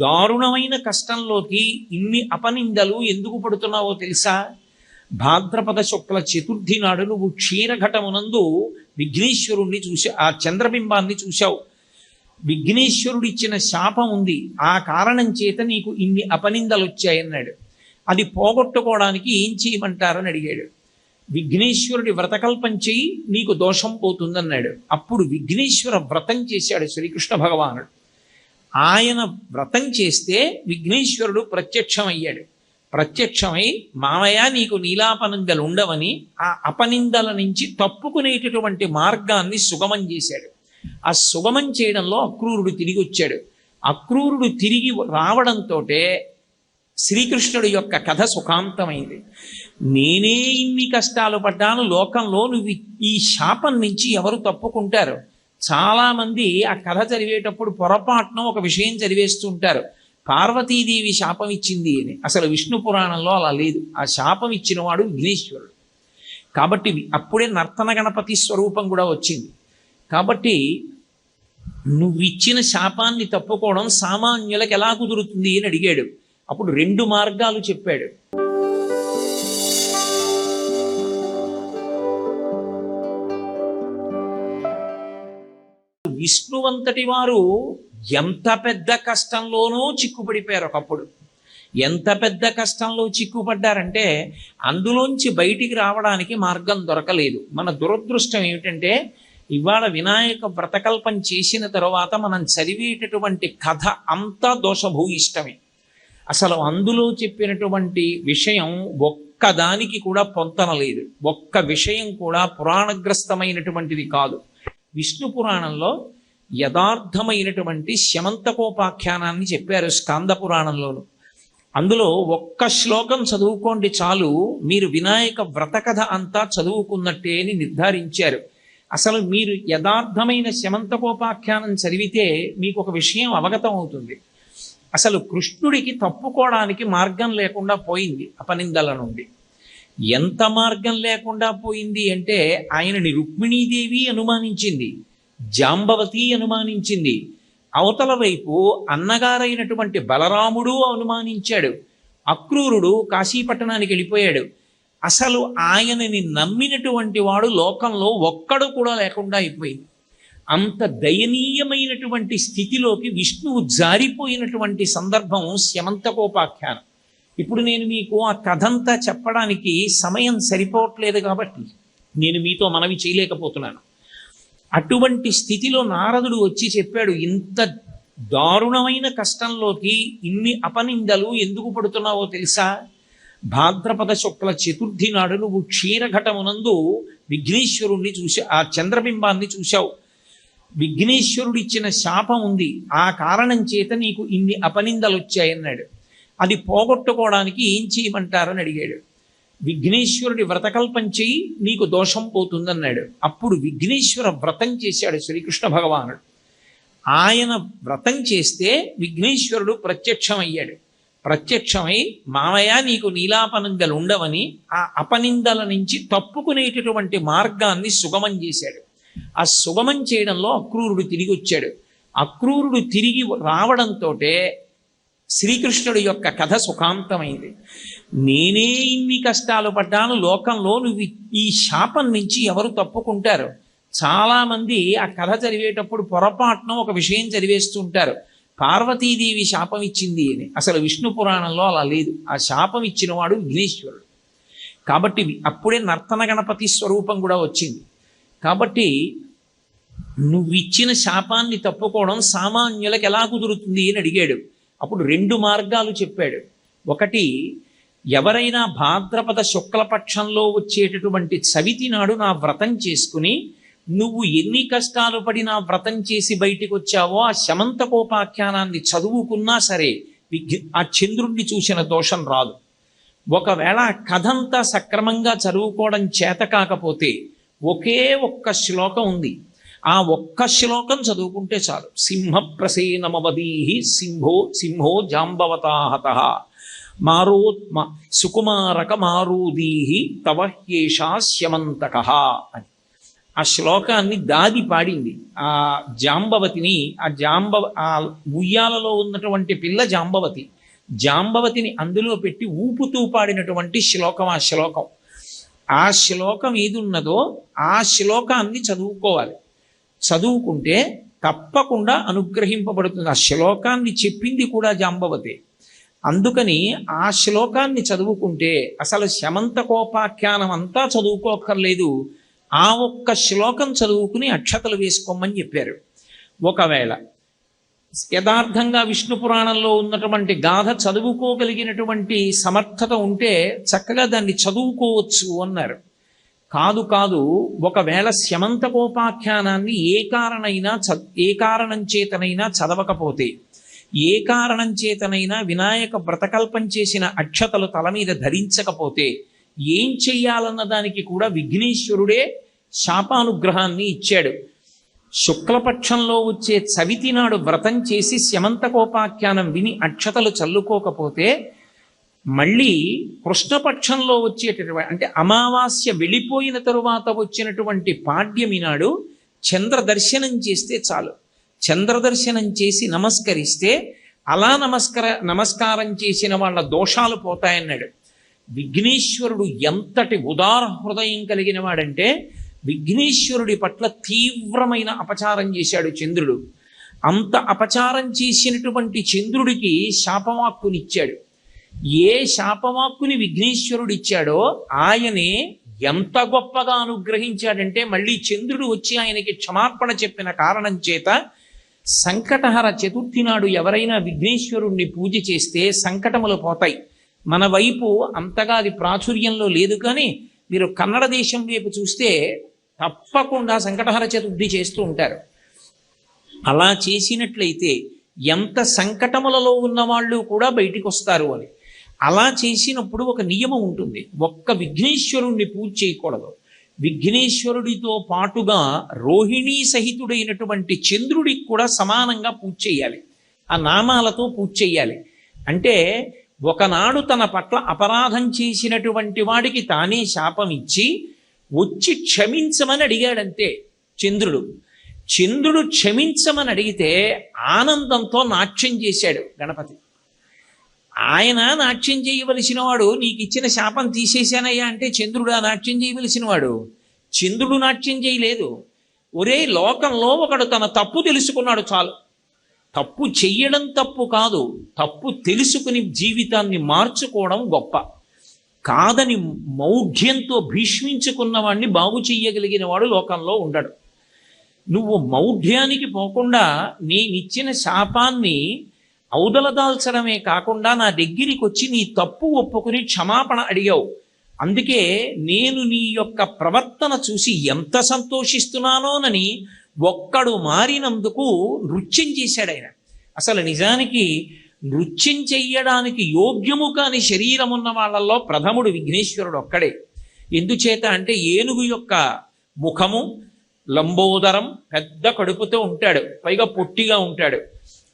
దారుణమైన కష్టంలోకి ఇన్ని అపనిందలు ఎందుకు పడుతున్నావో తెలుసా? భాద్రపద శుక్ల చతుర్థి నాడు నువ్వు క్షీరఘటమునందు విఘ్నేశ్వరుణ్ణి చూసా ఆ చంద్రబింబాన్ని చూశావు. విఘ్నేశ్వరుడిచ్చిన శాపం ఉంది. ఆ కారణం చేత నీకు ఇన్ని అపనిందలు వచ్చాయన్నాడు అది పోగొట్టుకోవడానికి ఏం చేయమంటారని అడిగాడు. విఘ్నేశ్వరుడి వ్రతకల్పం చేయి నీకు దోషం పోతుందన్నాడు. అప్పుడు విఘ్నేశ్వర వ్రతం చేశాడు శ్రీకృష్ణ భగవానుడు. ఆయన వ్రతం చేస్తే విఘ్నేశ్వరుడు ప్రత్యక్షమయ్యాడు. ప్రత్యక్షమై మామయ్య నీకు నీలాపనిందలు ఉండవని ఆ అపనిందల నుంచి తప్పుకునేటటువంటి మార్గాన్ని సుగమం చేశాడు. ఆ సుగమం చేయడంలో అక్రూరుడు తిరిగి వచ్చాడు అక్రూరుడు తిరిగి రావడంతో శ్రీకృష్ణుడి యొక్క కథ సుఖాంతమైంది. నేనే ఇన్ని కష్టాలు పడ్డాను లోకంలో నువ్వు ఈ శాపం నుంచి ఎవరు తప్పుకుంటారు? చాలామంది ఆ కథ చదివేటప్పుడు పొరపాటున ఒక విషయం చదివేస్తుంటారు పార్వతీదేవి శాపం ఇచ్చింది అని. అసలు విష్ణు పురాణంలో అలా లేదు. ఆ శాపం ఇచ్చినవాడు విఘ్నేశ్వరుడు. కాబట్టి అప్పుడే నర్తన గణపతి స్వరూపం కూడా వచ్చింది. కాబట్టి నువ్విచ్చిన శాపాన్ని తప్పుకోవడం సామాన్యులకు ఎలా కుదురుతుంది అని అడిగాడు. అప్పుడు రెండు మార్గాలు చెప్పాడు. విష్ణువంతటి వారు ఎంత పెద్ద కష్టంలోనూ చిక్కుపడిపోయారు ఒకప్పుడు. ఎంత పెద్ద కష్టంలో చిక్కుపడ్డారంటే అందులోంచి బయటికి రావడానికి మార్గం దొరకలేదు. మన దురదృష్టం ఏమిటంటే ఇవాళ వినాయక వ్రతకల్పం చేసిన తర్వాత మనం చదివేటటువంటి కథ అంతా దోషభూయిష్టమే. అసలు అందులో చెప్పినటువంటి విషయం ఒక్కదానికి కూడా పొంతనలేదు ఒక్క విషయం కూడా పురాణగ్రస్తమైనటువంటిది కాదు. విష్ణు పురాణంలో యథార్థమైనటువంటి శమంతకోపాఖ్యానాన్ని చెప్పారు స్కాంద పురాణంలోనూ. అందులో ఒక్క శ్లోకం చదువుకోండి చాలు మీరు వినాయక వ్రతకథ అంతా చదువుకున్నట్టే అని నిర్ధారించారు. అసలు మీరు యథార్థమైన శమంతకోపాఖ్యానం చదివితే మీకు ఒక విషయం అవగతం అవుతుంది. అసలు కృష్ణుడికి తప్పుకోవడానికి మార్గం లేకుండా పోయింది అపనిందల నుండి. ఎంత మార్గం లేకుండా పోయింది అంటే ఆయనని రుక్మిణీదేవి అనుమానించింది జాంబవతి అనుమానించింది. అవతల వైపు అన్నగారైనటువంటి బలరాముడు అనుమానించాడు అక్రూరుడు కాశీపట్టణానికి వెళ్ళిపోయాడు. అసలు ఆయనని నమ్మినటువంటి వాడు లోకంలో ఒక్కడు కూడా లేకుండా అయిపోయింది. అంత దయనీయమైనటువంటి స్థితిలోకి విష్ణువు జారిపోయినటువంటి సందర్భం శమంతకోపాఖ్యానం ఇప్పుడు నేను మీకు ఆ కథంతా చెప్పడానికి సమయం సరిపోవట్లేదు కాబట్టి నేను మీతో మనవి చేయలేకపోతున్నాను. అటువంటి స్థితిలో నారదుడు వచ్చి చెప్పాడు ఇంత దారుణమైన కష్టంలోకి ఇన్ని అపనిందలు ఎందుకు పడుతున్నావో తెలుసా? భాద్రపద శుక్ల చతుర్థి నాడు నువ్వు క్షీరఘటమునందు విఘ్నేశ్వరుణ్ణి చూసా ఆ చంద్రబింబాన్ని చూశావు. విఘ్నేశ్వరుడిచ్చిన శాపం ఉంది ఆ కారణం చేత నీకు ఇన్ని అపనిందలు వచ్చాయన్నాడు అది పోగొట్టుకోవడానికి ఏం చేయమంటారని అడిగాడు. విఘ్నేశ్వరుడి వ్రతకల్పం చెయ్యి నీకు దోషం పోతుందన్నాడు. అప్పుడు విఘ్నేశ్వర వ్రతం చేశాడు శ్రీకృష్ణ భగవానుడు. ఆయన వ్రతం చేస్తే విఘ్నేశ్వరుడు ప్రత్యక్షమయ్యాడు. ప్రత్యక్షమై మామయ్య నీకు నీలాపనిందలు ఉండవని ఆ అపనిందల నుంచి తప్పుకునేటటువంటి మార్గాన్ని సుగమం చేశాడు. ఆ సుగమం చేయడంలో అక్రూరుడు తిరిగి వచ్చాడు అక్రూరుడు తిరిగి రావడంతో శ్రీకృష్ణుడి యొక్క కథ సుఖాంతమైంది. నేనే ఇన్ని కష్టాలు పడ్డాను లోకంలో నువ్వు ఈ శాపం నుంచి ఎవరు తప్పుకుంటారు? చాలామంది ఆ కథ చదివేటప్పుడు పొరపాటున ఒక విషయం చదివేస్తుంటారు పార్వతీదేవి శాపం ఇచ్చింది అని. అసలు విష్ణు పురాణంలో అలా లేదు. ఆ శాపం ఇచ్చిన వాడు విఘ్నేశ్వరుడు. కాబట్టి అప్పుడే నర్తన గణపతి స్వరూపం కూడా వచ్చింది. కాబట్టి నువ్వు ఇచ్చిన శాపాన్ని తప్పుకోవడం సామాన్యులకు ఎలా కుదురుతుంది అని అడిగాడు. అప్పుడు రెండు మార్గాలు చెప్పాడు. ఒకటి ఎవరైనా భాద్రపద శుక్లపక్షంలో వచ్చేటటువంటి చవితి నాడు నా వ్రతం చేసుకుని నువ్వు ఎన్ని కష్టాలు పడి నా వ్రతం చేసి బయటికి వచ్చావో ఆ శమంతకోపాఖ్యానాన్ని చదువుకున్నా సరే విఘ్ ఆ చంద్రుణ్ణి చూసిన దోషం రాదు. ఒకవేళ కథంతా సక్రమంగా చదువుకోవడం చేత కాకపోతే ఒకే ఒక్క శ్లోకం ఉంది. ఆ ఒక్క శ్లోకం చదువుకుంటే చాలు. సింహ ప్రసేనమవదీహి సింహో సింహో జాంబవతాహత. మారోత్మ మ- సుకుమారక మారూదీహి తవ హ్యేషా అని. ఆ శ్లోకాన్ని దాది పాడింది. ఆ జాంబవతిని ఆ జాంబవ ఆ ఉయ్యాలలో ఉన్నటువంటి పిల్ల జాంబవతి. జాంబవతిని అందులో పెట్టి ఊపుతూ పాడినటువంటి శ్లోకం ఆ శ్లోకం. ఆ శ్లోకం ఏది ఉన్నదో ఆ శ్లోకాన్ని చదువుకోవాలి. చదువుకుంటే తప్పకుండా అనుగ్రహింపబడుతుంది. ఆ శ్లోకాన్ని చెప్పింది కూడా జాంబవతే. అందుకని ఆ శ్లోకాన్ని చదువుకుంటే అసలు శమంత కోపాఖ్యానం అంతా చదువుకోక్కర్లేదు. ఆ ఒక్క శ్లోకం చదువుకుని అక్షతలు వేసుకోమని చెప్పారు. ఒకవేళ యథార్థంగా విష్ణు పురాణంలో ఉన్నటువంటి గాథ చదువుకోగలిగినటువంటి సమర్థత ఉంటే చక్కగా దాన్ని చదువుకోవచ్చు అన్నారు. కాదు కాదు ఒకవేళ శమంతకోపాఖ్యానాన్ని ఏ కారణైనా చ ఏ కారణం చేతనైనా చదవకపోతే ఏ కారణం చేతనైనా వినాయక వ్రతకల్పం చేసిన అక్షతలు తల మీద ధరించకపోతే ఏం చెయ్యాలన్న దానికి కూడా విఘ్నేశ్వరుడే శాపానుగ్రహాన్ని ఇచ్చాడు. శుక్లపక్షంలో వచ్చే చవితి నాడు వ్రతం చేసి శమంతకోపాఖ్యానం విని అక్షతలు చల్లుకోకపోతే మళ్ళీ కృష్ణపక్షంలో వచ్చేటటువంటి అంటే అమావాస్య వెళ్ళిపోయిన తరువాత వచ్చినటువంటి పాడ్యమి నాడు చంద్ర దర్శనం చేస్తే చాలు. చంద్ర దర్శనం చేసి నమస్కరిస్తే అలా నమస్కార నమస్కారం చేసిన వాళ్ళ దోషాలు పోతాయన్నాడు. విఘ్నేశ్వరుడు ఎంతటి ఉదార హృదయం కలిగిన వాడంటే విఘ్నేశ్వరుడి పట్ల తీవ్రమైన అపచారం చేశాడు చంద్రుడు. అంత అపచారం చేసినటువంటి చంద్రుడికి శాపవాక్కునిచ్చాడు. ఏ శాపవాక్కుని విఘ్నేశ్వరుడు ఇచ్చాడో ఆయనే ఎంత గొప్పగా అనుగ్రహించాడంటే మళ్ళీ చంద్రుడు వచ్చి ఆయనకి క్షమాపణ చెప్పిన కారణం చేత సంకటహర చతుర్థి నాడు ఎవరైనా విఘ్నేశ్వరుణ్ణి పూజ చేస్తే సంకటములు పోతాయి. మన వైపు అంతగా అది ప్రాచుర్యంలో లేదు కానీ మీరు కన్నడ దేశం వైపు చూస్తే తప్పకుండా సంకటహర చతుర్థి చేస్తూ ఉంటారు. అలా చేసినట్లయితే ఎంత సంకటములలో ఉన్న వాళ్ళు కూడా బయటికి వస్తారు అని. అలా చేసినప్పుడు ఒక నియమం ఉంటుంది. ఒక్క విఘ్నేశ్వరుణ్ణి పూజ చేయకూడదు. విఘ్నేశ్వరుడితో పాటుగా రోహిణీ సహితుడైనటువంటి చంద్రుడికి కూడా సమానంగా పూజ చేయాలి. ఆ నామాలతో పూజ చేయాలి. అంటే ఒకనాడు తన పట్ల అపరాధం చేసినటువంటి వాడికి తానే శాపం ఇచ్చి వచ్చి క్షమించమని అడిగాడంతే చంద్రుడు. చంద్రుడు క్షమించమని అడిగితే ఆనందంతో నాట్యం చేశాడు గణపతి. ఆయన నాట్యం చేయవలసిన వాడు నీకు ఇచ్చిన శాపం తీసేశానయ్యా అంటే చంద్రుడు ఆ నాట్యం చేయవలసిన వాడు చంద్రుడు నాట్యం చేయలేదు. ఒరే లోకంలో ఒకడు తన తప్పు తెలుసుకున్నాడు చాలు. తప్పు చెయ్యడం తప్పు కాదు. తప్పు తెలుసుకుని జీవితాన్ని మార్చుకోవడం గొప్ప. కాదని మౌఢ్యంతో భీష్మించుకున్న వాడిని బాగు చెయ్యగలిగిన వాడు లోకంలో ఉండడు. నువ్వు మౌఢ్యానికి పోకుండా నేనిచ్చిన శాపాన్ని అవదలదాల్చడమే కాకుండా నా దగ్గరికి వచ్చి నీ తప్పు ఒప్పుకుని క్షమాపణ అడిగావు. అందుకే నేను నీ యొక్క ప్రవర్తన చూసి ఎంత సంతోషిస్తున్నానోనని ఒక్కడు మారినందుకు నృత్యం చేశాడు ఆయన అసలు నిజానికి నృత్యం చెయ్యడానికి యోగ్యము కాని శరీరం ఉన్న వాళ్ళల్లో ప్రథముడు విఘ్నేశ్వరుడు ఒక్కడే. ఎందుచేత అంటే ఏనుగు యొక్క ముఖము లంబోదరం పెద్ద కడుపుతో ఉంటాడు. పైగా పొట్టిగా ఉంటాడు.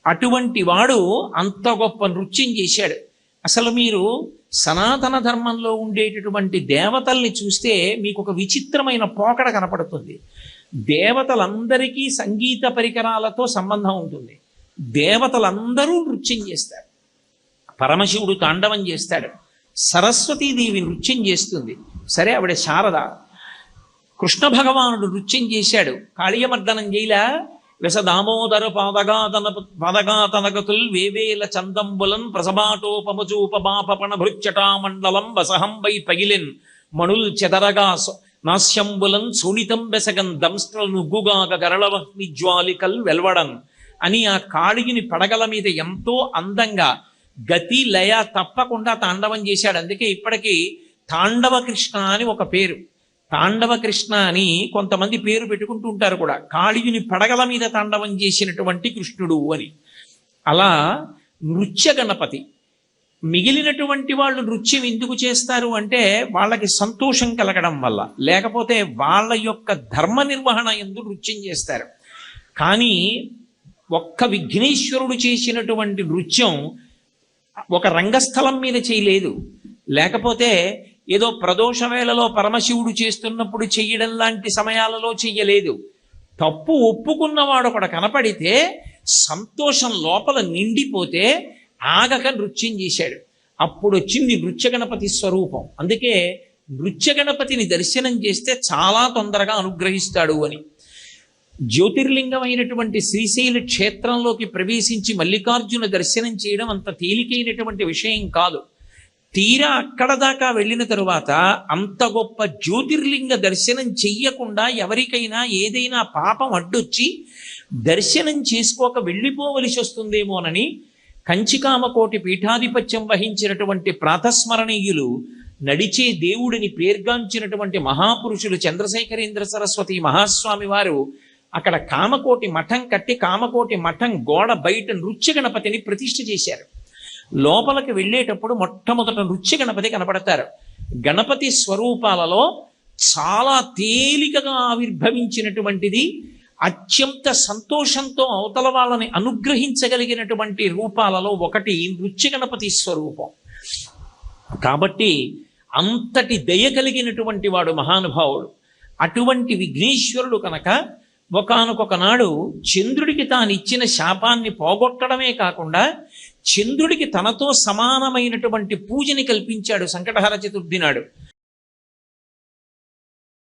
అటువంటి వాడు అంత గొప్ప నృత్యం చేశాడు. అసలు మీరు సనాతన ధర్మంలో ఉండేటటువంటి దేవతల్ని చూస్తే మీకు ఒక విచిత్రమైన పోకడ కనపడుతుంది. దేవతలందరికీ సంగీత పరికరాలతో సంబంధం ఉంటుంది. దేవతలందరూ నృత్యం చేస్తారు. పరమశివుడు తాండవం చేస్తాడు. సరస్వతీదేవి నృత్యం చేస్తుంది. సరే ఆవిడ శారద. కృష్ణ భగవానుడు నృత్యం చేశాడు. కాళీయమర్దనం చేయలా? వెస దామోదర పాదగాతన పదగాతనగతుల్ వేవేల చందంబులన్ ప్రసభాటోపమచూపమాపణ భృచ్చటామండలం వసహంబై పగిలిన్ మణుల్ చెదరగా స- నాస్యంబులన్ సునితం బెసగన్ దంస్ట్ర నుగ్గుగాగ గరళవహ్ని జ్వాలికల్ వెల్వడన్ అని ఆ కాళిగిని పడగల మీద ఎంతో అందంగా గతి లయ తప్పకుండా తాండవం చేశాడు. అందుకే ఇప్పటికీ తాండవ కృష్ణ అని ఒక పేరు. తాండవ కృష్ణ అని కొంతమంది పేరు పెట్టుకుంటూ ఉంటారు కూడా. కాళియుని పడగల మీద తాండవం చేసినటువంటి కృష్ణుడు అని. అలా నృత్య గణపతి. మిగిలినటువంటి వాళ్ళు నృత్యం ఎందుకు చేస్తారు అంటే వాళ్ళకి సంతోషం కలగడం వల్ల. లేకపోతే వాళ్ళ యొక్క ధర్మ నిర్వహణ ఎందు నృత్యం చేస్తారు. కానీ ఒక్క విఘ్నేశ్వరుడు చేసినటువంటి నృత్యం ఒక రంగస్థలం మీద చేయలేదు. లేకపోతే ఏదో ప్రదోష వేళలో పరమశివుడు చేస్తున్నప్పుడు చెయ్యడం లాంటి సమయాలలో చెయ్యలేదు. తప్పు ఒప్పుకున్నవాడు ఒకడు కనపడితే సంతోషం లోపల నిండిపోతే ఆగక నృత్యం చేశాడు. అప్పుడు వచ్చింది నృత్య గణపతి స్వరూపం. అందుకే నృత్య గణపతిని దర్శనం చేస్తే చాలా తొందరగా అనుగ్రహిస్తాడు అని. జ్యోతిర్లింగమైనటువంటి శ్రీశైల క్షేత్రంలోకి ప్రవేశించి మల్లికార్జున దర్శనం చేయడం అంత తేలికైనటువంటి విషయం కాదు. తీరా అక్కడ దాకా వెళ్ళిన తరువాత అంత గొప్ప జ్యోతిర్లింగ దర్శనం చెయ్యకుండా ఎవరికైనా ఏదైనా పాపం అడ్డొచ్చి దర్శనం చేసుకోక వెళ్ళిపోవలసి వస్తుందేమోనని కంచికామకోటి పీఠాధిపత్యం వహించినటువంటి ప్రాతస్మరణీయులు నడిచే దేవుడిని పేర్గాంచినటువంటి మహాపురుషులు చంద్రశేఖరేంద్ర సరస్వతి మహాస్వామి వారు అక్కడ కామకోటి మఠం కట్టి కామకోటి మఠం గోడ బయట నృత్య గణపతిని ప్రతిష్ఠ చేశారు. లోపలికి వెళ్ళేటప్పుడు మొట్టమొదట నృత్య గణపతి కనపడతారు. గణపతి స్వరూపాలలో చాలా తేలికగా ఆవిర్భవించినటువంటిది అత్యంత సంతోషంతో అవతల వాళ్ళని అనుగ్రహించగలిగినటువంటి రూపాలలో ఒకటి నృత్య గణపతి స్వరూపం. కాబట్టి అంతటి దయ కలిగినటువంటి వాడు మహానుభావుడు. అటువంటి విఘ్నేశ్వరుడు కనుక ఒకనకొకనాడు చంద్రుడికి తాను ఇచ్చిన శాపాన్ని పోగొట్టడమే కాకుండా చంద్రుడికి తనతో సమానమైనటువంటి పూజని కల్పించాడు సంకటహర చతుర్థి నాడు.